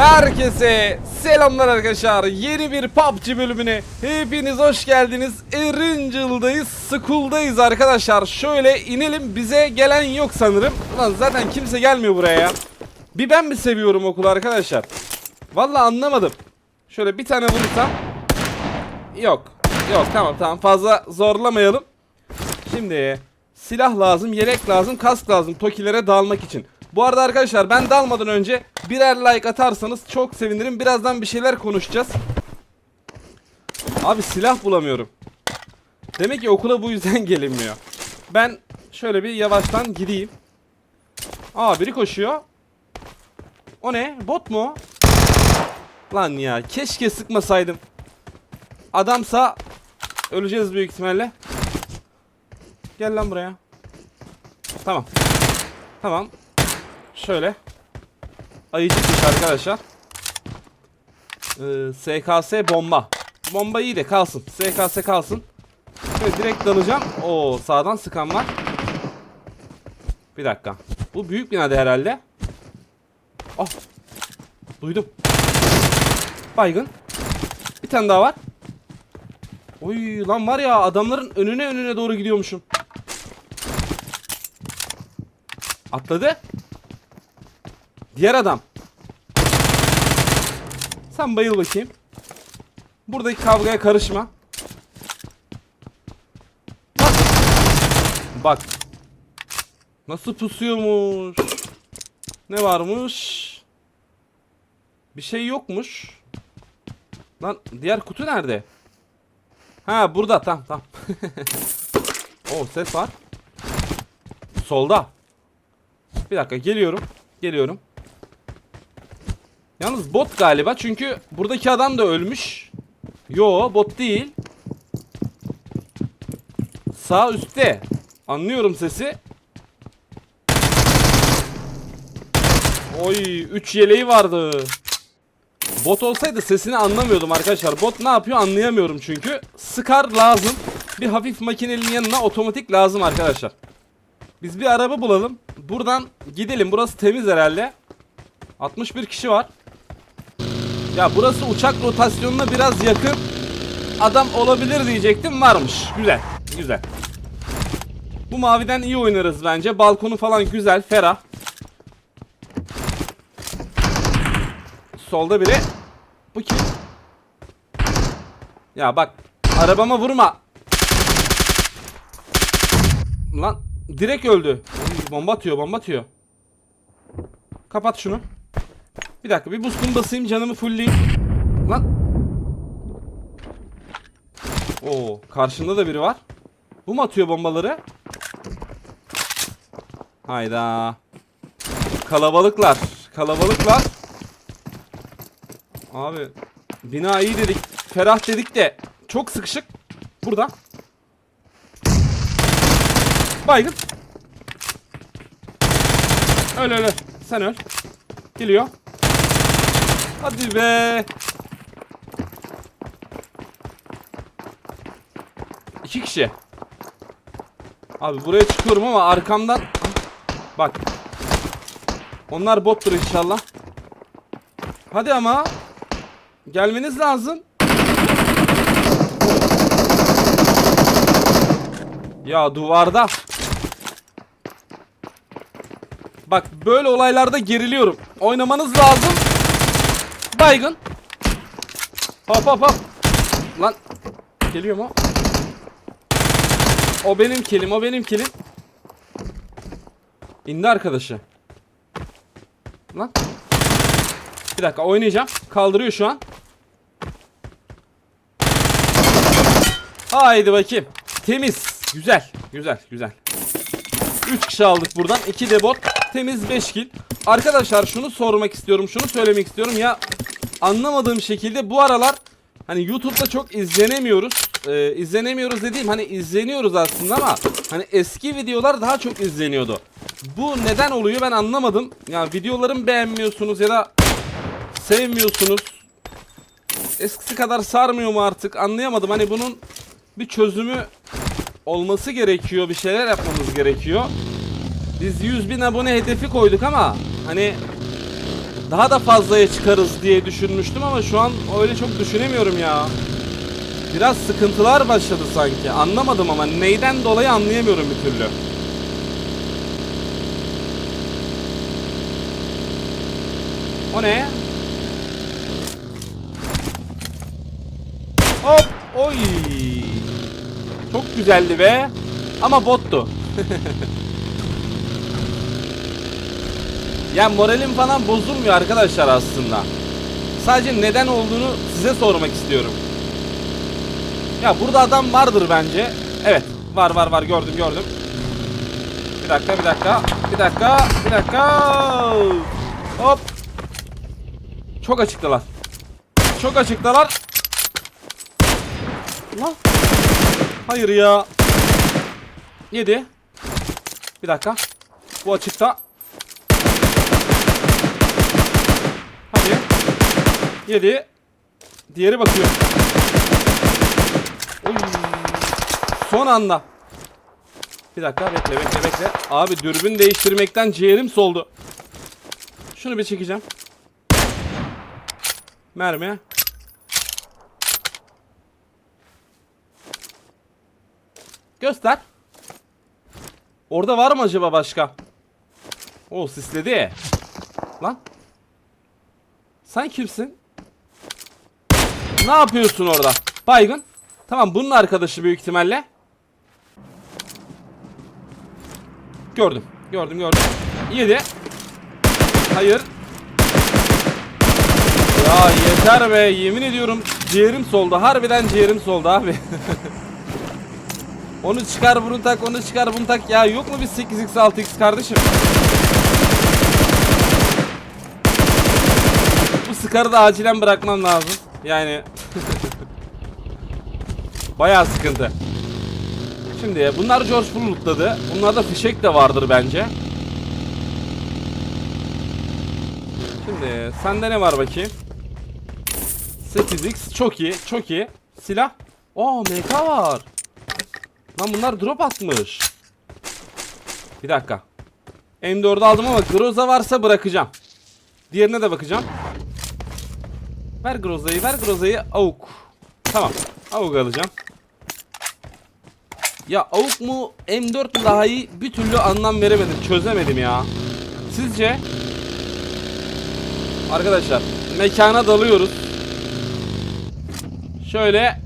Herkese selamlar arkadaşlar. Yeni bir PUBG bölümüne hepiniz hoş geldiniz. Erangel'dayız, School'dayız arkadaşlar. Şöyle inelim. Bize gelen yok sanırım. Ulan zaten kimse gelmiyor buraya ya. Bir ben mi seviyorum okulu arkadaşlar? Vallahi anlamadım. Şöyle bir tane vurursam. Yok. Yok tamam tamam fazla zorlamayalım. Şimdi silah lazım, yelek lazım, kask lazım Tokilere dalmak için. Bu arada arkadaşlar ben dalmadan önce birer like atarsanız çok sevinirim. Birazdan bir şeyler konuşacağız. Abi silah bulamıyorum. Demek ki okula bu yüzden gelinmiyor. Ben şöyle bir yavaştan gideyim. Aa biri koşuyor. O ne? Bot mu? Lan ya keşke sıkmasaydım. Adamsa öleceğiz büyük ihtimalle. Gel lan buraya. Tamam. Tamam. Şöyle. Ayıcıkmış arkadaşlar. Ee, SKS bomba. Bomba iyi de kalsın. SKS kalsın. Şöyle direkt dalacağım. Oo sağdan sıkan var. Bir dakika. Bu büyük binada herhalde. Ah. Duydum. Baygın. Bir tane daha var. Oy lan var ya adamların önüne önüne doğru gidiyormuşum. Atladı. Diğer adam. Sen bayıl bakayım. Buradaki kavgaya karışma. Bak. Bak. Nasıl pusuyormuş. Ne varmış? Bir şey yokmuş. Lan diğer kutu nerede? Ha burada tam tam. o ses var. Solda. Bir dakika geliyorum. Geliyorum. Yalnız bot galiba çünkü buradaki adam da ölmüş. Yo bot değil. Sağ üstte. Anlıyorum sesi. Oy 3 yeleği vardı. Bot olsaydı sesini anlamıyordum arkadaşlar. Bot ne yapıyor anlayamıyorum çünkü. Sıkar lazım. Bir hafif makinelinin yanına otomatik lazım arkadaşlar. Biz bir araba bulalım. Buradan gidelim. Burası temiz herhalde. 61 kişi var. Ya burası uçak rotasyonuna biraz yakın. Adam olabilir diyecektim. Varmış. Güzel. Güzel. Bu maviden iyi oynarız bence. Balkonu falan güzel. Ferah. Solda biri. Bu kim? Ya bak. Arabama vurma. Lan direkt öldü. Bomba atıyor bomba atıyor. Kapat şunu. Bir dakika bir boost'umu basayım canımı fullleyeyim. Lan. Oo karşında da biri var. Bu mu atıyor bombaları? Hayda. Kalabalıklar. Kalabalıklar. Abi bina iyi dedik. Ferah dedik de çok sıkışık. Burada. Baygın. Öl öl öl. Sen öl. Geliyor. Hadi be. İki kişi. Abi buraya çıkıyorum ama arkamdan bak. Onlar bottur inşallah. Hadi ama gelmeniz lazım. Ya duvarda. Bak böyle olaylarda geriliyorum. Oynamanız lazım. Baygın. Hop hop hop. Lan. Geliyor mu? O benim kilim, o benim kilim. İndi arkadaşı. Lan. Bir dakika oynayacağım. Kaldırıyor şu an. Haydi bakayım. Temiz. Güzel. Güzel. Güzel. 3 kişi aldık buradan. 2 de bot. Temiz 5 kill. Arkadaşlar şunu sormak istiyorum. Şunu söylemek istiyorum. Ya anlamadığım şekilde bu aralar hani YouTube'da çok izlenemiyoruz. Ee, izlenemiyoruz dediğim hani izleniyoruz aslında ama hani eski videolar daha çok izleniyordu. Bu neden oluyor ben anlamadım. Ya videolarımı beğenmiyorsunuz ya da sevmiyorsunuz. Eskisi kadar sarmıyor mu artık anlayamadım. Hani bunun bir çözümü olması gerekiyor. Bir şeyler yapmamız gerekiyor. Biz 100 bin abone hedefi koyduk ama hani daha da fazlaya çıkarız diye düşünmüştüm ama şu an öyle çok düşünemiyorum ya. Biraz sıkıntılar başladı sanki. Anlamadım ama neyden dolayı anlayamıyorum bir türlü. O ne? Hop! Oy! Çok güzeldi be. Ama bottu. ya moralim falan bozulmuyor arkadaşlar aslında. Sadece neden olduğunu size sormak istiyorum. Ya burada adam vardır bence. Evet. Var var var gördüm gördüm. Bir dakika bir dakika. Bir dakika. Bir dakika. Hop. Çok açıktalar. Çok açıktalar. Lan. Hayır ya. Yedi. Bir dakika. Bu açıkta. Hadi. Yedi. Diğeri bakıyor. Son anda. Bir dakika bekle bekle bekle. Abi dürbün değiştirmekten ciğerim soldu. Şunu bir çekeceğim. Mermi. Göster. Orada var mı acaba başka? O sisledi. Lan. Sen kimsin? Ne yapıyorsun orada? Baygın. Tamam bunun arkadaşı büyük ihtimalle. Gördüm. Gördüm gördüm. Yedi. Hayır. Ya yeter be yemin ediyorum ciğerim soldu. Harbiden ciğerim soldu abi. onu çıkar bunu tak onu çıkar bunu tak. Ya yok mu bir 8x 6x kardeşim? Bu sıkarı da acilen bırakmam lazım. Yani Bayağı sıkıntı. Şimdi bunlar George Bull. Bunlarda fişek de vardır bence. Şimdi sende ne var bakayım? 8x çok iyi çok iyi. Silah. Oo MK var. Lan bunlar drop atmış. Bir dakika. M4'ü aldım ama Groza varsa bırakacağım. Diğerine de bakacağım. Ver Groza'yı ver Groza'yı. Avuk. Tamam. Avuk alacağım. Ya avuk mu M4 mu daha iyi bir türlü anlam veremedim. Çözemedim ya. Sizce? Arkadaşlar mekana dalıyoruz. Şöyle.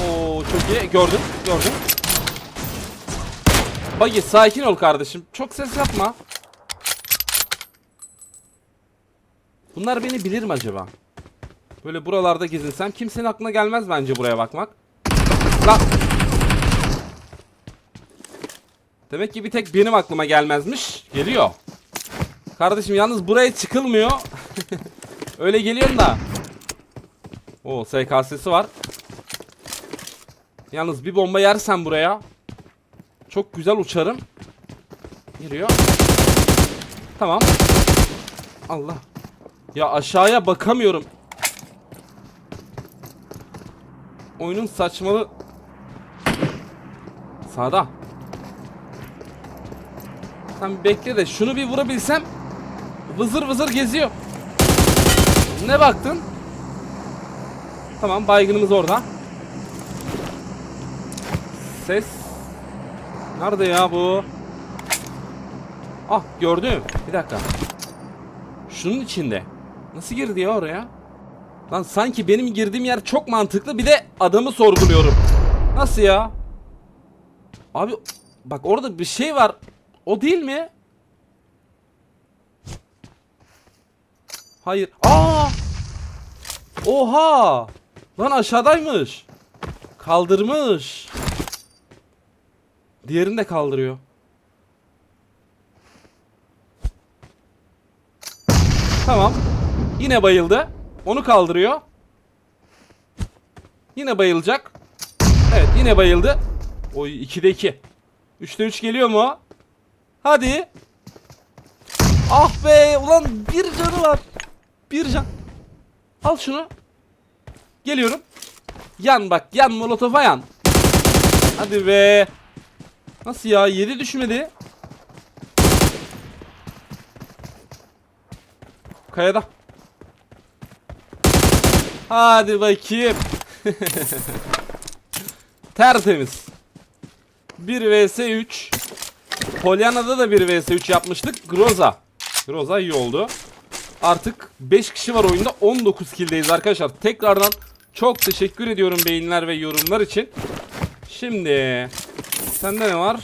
Oo çok iyi. Gördüm. Gördüm. Bagi sakin ol kardeşim. Çok ses yapma. Bunlar beni bilir mi acaba? Böyle buralarda gezinsem kimsenin aklına gelmez bence buraya bakmak. Lan. Demek ki bir tek benim aklıma gelmezmiş. Geliyor. Kardeşim yalnız buraya çıkılmıyor. Öyle geliyorum da. O SKS'si var. Yalnız bir bomba yersen buraya çok güzel uçarım. Giriyor. Tamam. Allah. Ya aşağıya bakamıyorum. Oyunun saçmalı. Sağda. Sen bekle de şunu bir vurabilsem vızır vızır geziyor. Ne baktın? Tamam baygınımız orada. Ses. Nerede ya bu? Ah gördüm. Bir dakika. Şunun içinde. Nasıl girdi ya oraya? Lan sanki benim girdiğim yer çok mantıklı bir de adamı sorguluyorum. Nasıl ya? Abi bak orada bir şey var. O değil mi? Hayır. Aa! Oha! Lan aşağıdaymış. Kaldırmış. Diğerini de kaldırıyor. Tamam. Yine bayıldı. Onu kaldırıyor. Yine bayılacak. Evet yine bayıldı. Oy 2'de 2. 3'te 3 geliyor mu? Hadi. Ah be ulan bir canı var. Bir can. Al şunu. Geliyorum. Yan bak yan molotofa yan. Hadi be. Nasıl ya 7 düşmedi. Kayada. Hadi bakayım. Tertemiz. 1 vs 3. Polyana'da da 1 vs 3 yapmıştık. Groza. Groza iyi oldu. Artık 5 kişi var oyunda. 19 kill'deyiz arkadaşlar. Tekrardan çok teşekkür ediyorum beyinler ve yorumlar için. Şimdi sende ne var?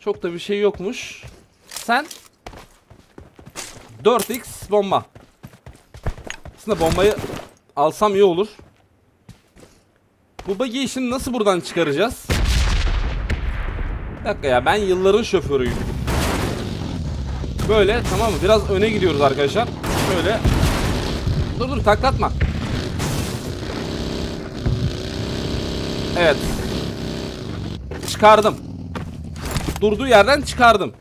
Çok da bir şey yokmuş. Sen 4x bomba. Aslında bombayı alsam iyi olur. Bu buggy işini nasıl buradan çıkaracağız? Bir dakika ya ben yılların şoförüyüm. Böyle tamam mı? Biraz öne gidiyoruz arkadaşlar. Şöyle. Dur dur taklatma. Evet. Çıkardım. Durduğu yerden çıkardım.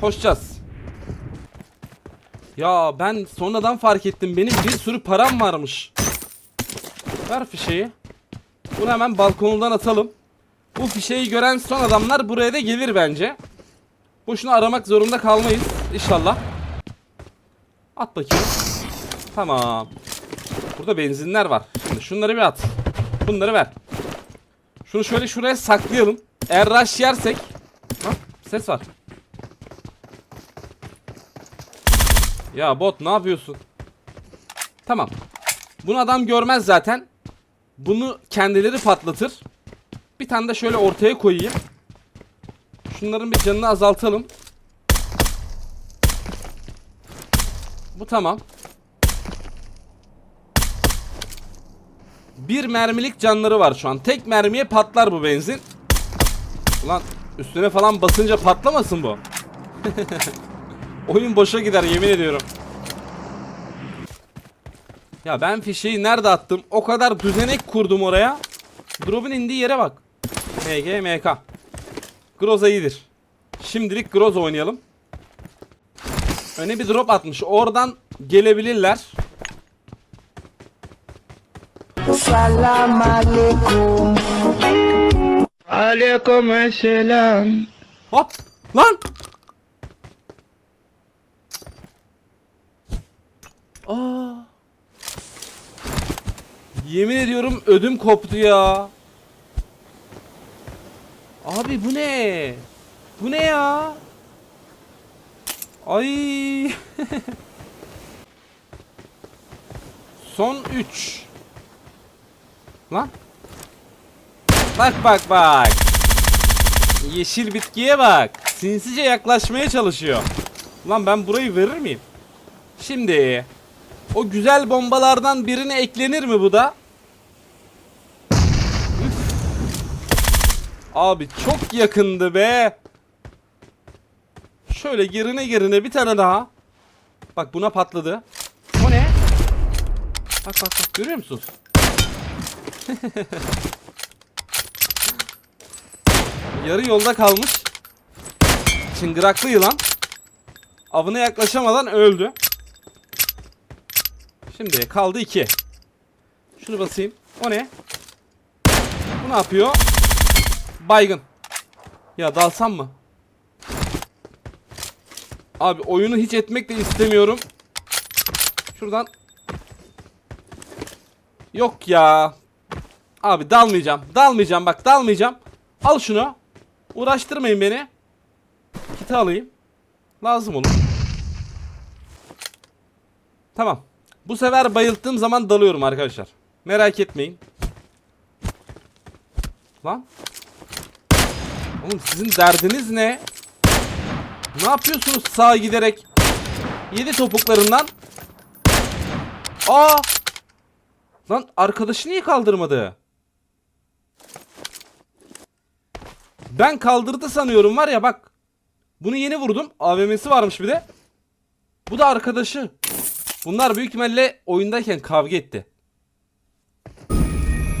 Koşacağız. Ya ben sonradan fark ettim. Benim bir sürü param varmış. Ver fişeği. Bunu hemen balkonundan atalım. Bu fişeği gören son adamlar buraya da gelir bence. Boşuna aramak zorunda kalmayız. İnşallah. At bakayım. Tamam. Burada benzinler var. Şimdi şunları bir at. Bunları ver. Şunu şöyle şuraya saklayalım. Eğer rush yersek. Bak ses var. Ya bot ne yapıyorsun? Tamam. Bunu adam görmez zaten. Bunu kendileri patlatır. Bir tane de şöyle ortaya koyayım. Şunların bir canını azaltalım. Bu tamam. Bir mermilik canları var şu an. Tek mermiye patlar bu benzin. Ulan üstüne falan basınca patlamasın bu. Oyun boşa gider yemin ediyorum. Ya ben fişeği nerede attım? O kadar düzenek kurdum oraya. Drop'un indiği yere bak. MG, MK. Groza iyidir. Şimdilik Groza oynayalım. Öne bir drop atmış. Oradan gelebilirler. Salam alaikum. Aleyküm selam. Hop! Lan! Aa! Yemin ediyorum ödüm koptu ya. Abi bu ne? Bu ne ya? Ay! Son 3. Lan. Bak bak bak. Yeşil bitkiye bak. Sinsice yaklaşmaya çalışıyor. Lan ben burayı verir miyim? Şimdi o güzel bombalardan birine eklenir mi bu da? Abi çok yakındı be. Şöyle gerine gerine bir tane daha. Bak buna patladı. O ne? Bak bak bak görüyor musunuz? Yarı yolda kalmış. Çıngıraklı yılan. Avına yaklaşamadan öldü. Şimdi kaldı iki. Şunu basayım. O ne? Bu ne yapıyor? Baygın. Ya dalsam mı? Abi oyunu hiç etmek de istemiyorum. Şuradan. Yok ya. Abi dalmayacağım. Dalmayacağım bak dalmayacağım. Al şunu. Uğraştırmayın beni. Kiti alayım. Lazım olur. Tamam. Bu sefer bayılttığım zaman dalıyorum arkadaşlar. Merak etmeyin. Lan. Oğlum sizin derdiniz ne? Ne yapıyorsunuz sağa giderek? Yedi topuklarından. Aa! Lan arkadaşı niye kaldırmadı? Ben kaldırdı sanıyorum var ya bak. Bunu yeni vurdum. AVM'si varmış bir de. Bu da arkadaşı. Bunlar büyük ihtimalle oyundayken kavga etti.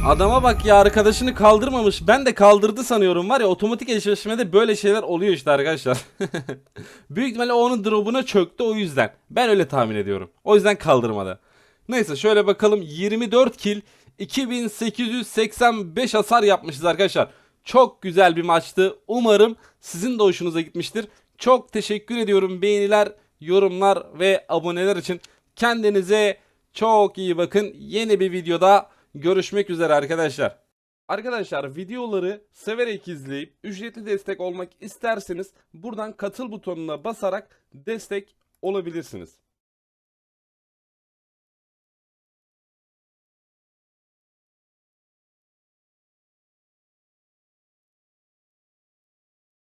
Adama bak ya arkadaşını kaldırmamış. Ben de kaldırdı sanıyorum var ya otomatik eşleşmede böyle şeyler oluyor işte arkadaşlar. büyük ihtimalle onun drop'una çöktü o yüzden. Ben öyle tahmin ediyorum. O yüzden kaldırmadı. Neyse şöyle bakalım 24 kill 2885 hasar yapmışız arkadaşlar. Çok güzel bir maçtı. Umarım sizin de hoşunuza gitmiştir. Çok teşekkür ediyorum beğeniler, yorumlar ve aboneler için. Kendinize çok iyi bakın. Yeni bir videoda görüşmek üzere arkadaşlar. Arkadaşlar videoları severek izleyip ücretli destek olmak isterseniz buradan katıl butonuna basarak destek olabilirsiniz.